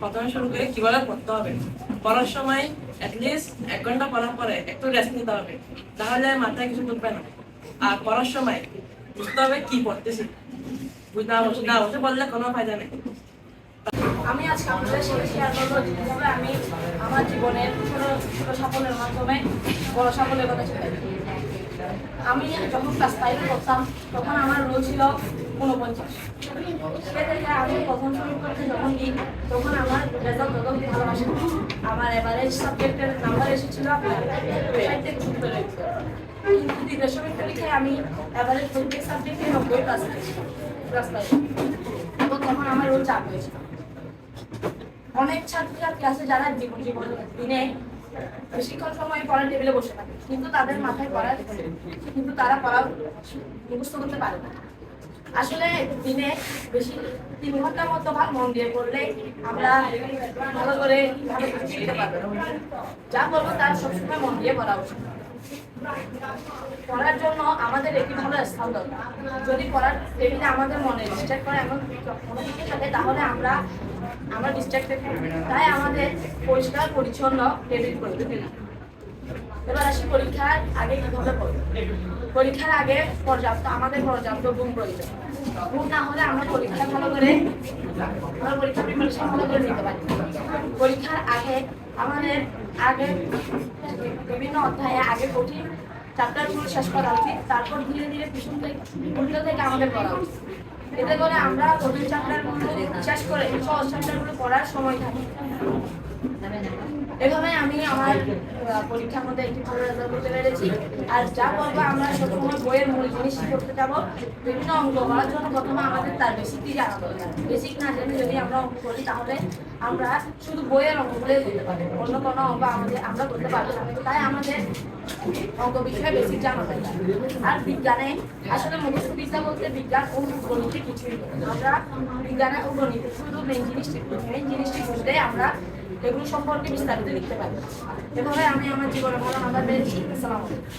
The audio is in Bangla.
প্রথমে শুরু করে কীভাবে পড়তে হবে? পড়ার সময় অ্যাটলিস্ট এক ঘণ্টা পড়ার পরে একটু রেস্ট নিতে হবে। তাহলে মাথায় কিছু ঢুকবে না। আর পড়ার সময় বুঝতে হবে কি পড়তেছি। বুঝতে না বসে পড়লে কোনো ফায়দা নেই। আমি আজকে আপনাদের সাথে শেয়ার করব কীভাবে আমি আমার জীবনের ছোট ছোট সাফল্যের মাধ্যমে বড় সাফল্যের কথা চিন্তা আমি যখন ক্লাস ফাইভে পড়তাম, তখন আমার রোল ছিল তখন আমার ক্লাস এবং তখন আমার রোল চাপ হয়েছিল। অনেক ছাত্রছাত্রী আছে যারা দিনে বেশিক্ষণ সময় পড়ার টেবিলে বসে থাকে, কিন্তু তাদের মাথায় পড়া কিন্তু তারা পড়া মুখস্থ করতে পারে না। আসলে দিনে বেশি তিন ঘণ্টার মতো ভালো মন দিয়ে পড়লে আমরা ভালো করে যা বলব তার সবসময় মন দিয়ে পড়া উচিত। পড়ার জন্য আমাদের একটি ভালো স্থান দরকার। যদি পড়ার টেবিলে আমাদের মনে ডিস্ট্রাক্ট করে এমন কোনো কিছু থাকে তাহলে আমরা আমরা ডিস্ট্রাক্টেড তাই আমাদের পরিষ্কার, পরিচ্ছন্ন টেবিল করতে দিন এবার আসি পরীক্ষার আগে কীভাবে পড়ব পরীক্ষার আগে পর্যাপ্ত, আমাদের পর্যাপ্ত ঘুম প্রয়োজন। ঘুম না হলে আমরা পরীক্ষা ভালো করে আমরা পরীক্ষা প্রিপারেশন ভালো করে নিতে পারি। পরীক্ষার আগে, আমাদের আগে বিভিন্ন অধ্যায়ে আগে কঠিন চ্যাপ্টারগুলো শেষ করা উচিত। তারপর ধীরে ধীরে পিছন থেকে উল্টো থেকে আমাদের পড়া উচিত। এতে করে আমরা কঠিন চ্যাপ্টারগুলো শেষ করে সহজ চ্যাপ্টারগুলো পড়ার সময় থাকে। এভাবে আমি আমার পরীক্ষার মধ্যে একটি ভালো করতে পেরেছি। আর যা বলব আমরা সবসময় বইয়ের মূল জিনিস করতে যাব। বিভিন্ন অঙ্ক করার জন্য প্রথমে আমাদের তার বেসিকটি জানা দরকার। বেসিক না জেনে যদি আমরা অঙ্ক করি তাহলে আমরা শুধু বইয়ের অঙ্কগুলোই করতে পারব। অন্য কোনো অঙ্ক আমাদের, আমরা করতে পারব না। তাই আমাদের অঙ্ক বিষয়ে বেসিক জানা দরকার। আর বিজ্ঞানে, আসলে মুখস্থ বিদ্যা বলতে বিজ্ঞান ও গণিতে। আমরা আমরা এগুলো সম্পর্কে বিস্তারিত লিখতে পারি। এভাবে আমি আমার জীবনে ভালো আসসালামু আলাইকুম।